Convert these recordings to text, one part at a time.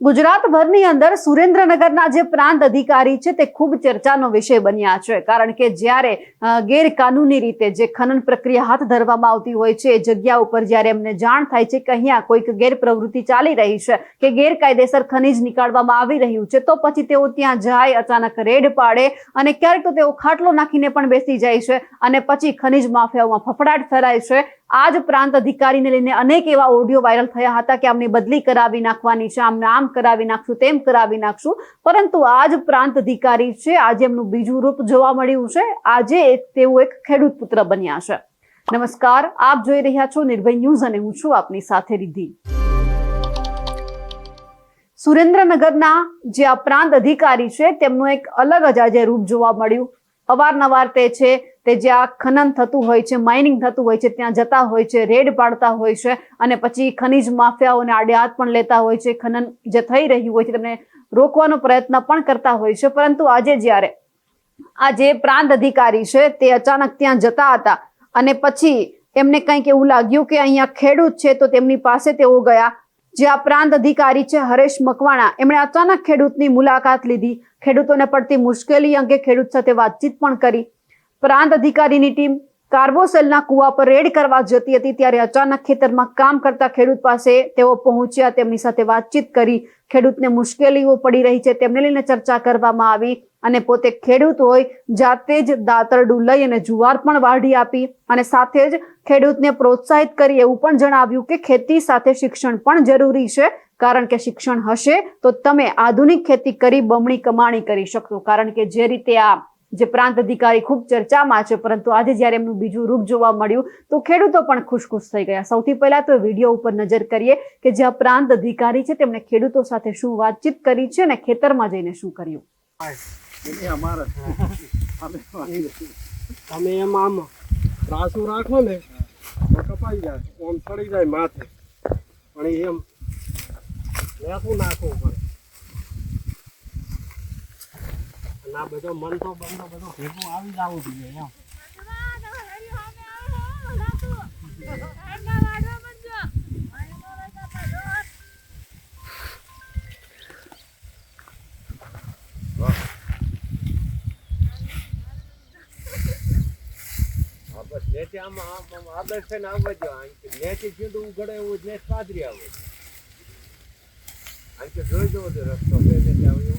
ગુજરાતભરની અંદર સુરેન્દ્રનગરના જે પ્રાંત અધિકારી છે તે ખૂબ ચર્ચાનો વિષય બન્યા છે. કારણ કે જ્યારે ગેરકાનૂની રીતે જે ખનન પ્રક્રિયા હાથ ધરવામાં આવતી હોય છે, એ જગ્યા ઉપર જ્યારે એમને જાણ થાય છે કે અહીંયા કોઈક ગેરપ્રવૃત્તિ ચાલી રહી છે કે ગેરકાયદેસર ખનીજ નીકાળવામાં આવી રહ્યું છે, તો પછી તેઓ ત્યાં જાય, અચાનક રેડ પાડે અને ક્યારેક તો તેઓ ખાટલો નાખીને પણ બેસી જાય છે અને પછી ખનીજ માફિયાઓમાં ફફડાટ ફેલાય છે. આ જ પ્રાંત અધિકારીને લઈને અનેક એવા ઓડિયો વાયરલ થયા હતા કે આમની બદલી કરાવી નાખવાની છે, આમને આમ કરાવી નાખશું, તેમ કરાવી નાખશું. પરંતુ આ જ પ્રાંત અધિકારી છે, આજે એમનું બીજું રૂપ જોવા મળ્યું છે. આજે એક તેઓ એક ખેડૂત પુત્ર બન્યા છે. નમસ્કાર, આપ જોઈ રહ્યા છો નિર્ભય ન્યૂઝ અને હું છું આપની સાથે રિદ્ધિ. સુરેન્દ્રનગરના જે આ પ્રાંત અધિકારી છે, તેમનું એક અલગ જ આજે રૂપ જોવા મળ્યું. અવારનવાર તે છે તે જ્યાં ખનન થતું હોય છે માઇનિંગ થતું હોય છે, ત્યાં જતા હોય છે, રેડ પાડતા હોય છે અને પછી ખનીજ માફિયાઓને આડે હાથ પણ લેતા હોય છે. ખનન જે થઈ રહ્યું હોય છે, તેમને રોકવાનો પ્રયત્ન પણ કરતા હોય છે. પરંતુ આજે જ્યારે આ જે પ્રાંત અધિકારી છે, તે અચાનક ત્યાં જતા હતા અને પછી એમને કંઈક એવું લાગ્યું કે અહીંયા ખેડૂત છે, તો તેમની પાસે તેઓ ગયા. જે આ પ્રાંત અધિકારી છે, હરેશ મકવાણા, એમણે અચાનક ખેડૂતની મુલાકાત લીધી. ખેડૂતોને પડતી મુશ્કેલી અંગે ખેડૂત સાથે વાતચીત પણ કરી. પ્રાંત અધિકારીની ટીમ કાર્બોસેલના કુવા પર રેડ કરવા જતી હતી ત્યારે અચાનક ખેતરમાં કામ કરતા ખેડૂત પાસે તેઓ પહોંચ્યા, તેમની સાથે વાતચીત કરી ખેડૂતને મુશ્કેલીઓ પડી રહી છે, તેમને લઈને ચર્ચા કરવામાં આવી અને પોતે ખેડૂત હોય જાતે જ દાતરડું લઈ અને જુવાર પણ વાઢી આપી અને સાથે જ ખેડૂતને પ્રોત્સાહિત કરી એવું પણ જણાવ્યું કે ખેતી સાથે શિક્ષણ પણ જરૂરી છે, કારણ કે શિક્ષણ હશે તો તમે આધુનિક ખેતી કરી બમણી કમાણી કરી શકશો. કારણ કે જે રીતે આ જે પ્રાંત અધિકારી ખૂબ ચર્ચામાં છે પરંતુ આજે જ્યારે એમનું બીજું રૂપ જોવા મળ્યું તો ખેડૂતો પણ ખુશખુશ થઈ ગયા. સૌથી પહેલા તો વીડિયો ઉપર નજર કરીએ કે જ્યાં પ્રાંત અધિકારી છે તેમણે ખેડૂતો સાથે શું વાતચીત કરી છે અને ખેતરમાં જઈને શું કર્યું. અમે તમે એમ આમ ત્રાસું રાખો ને તો કપાઈ જાય ઓમ ચડી જાય માથે. પણ એમ લેસું નાખવું પડે અને આ બધો મન તો બંધો ભેગું આવી જોઈએ એમ નેચે આમ આમ આગળ છે ને આમ જ નેચે સીધું ઉઘડે એવું નેચ આવે અહીં કે જોઈ જવો રસ્તો બે નેચે આવ્યો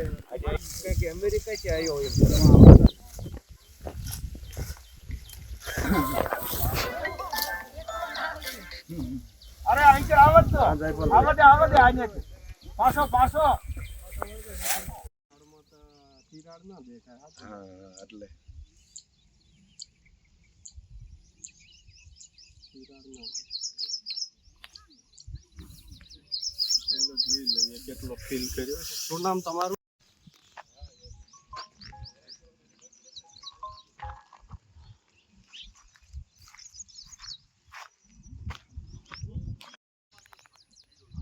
ને ખેડૂતને કેટલી તકલીફ છે કંઈક અમેરિકા થી આવ્યો એમ અરે અહીં આવત આવતે આવતે આજે પાછો પાછો તિરાડ ના દેખાય હા એટલે. તિરાડ ના પેલો જોઈ લઈએ કેટલો ફીલ કર્યો શું નામ તમારું?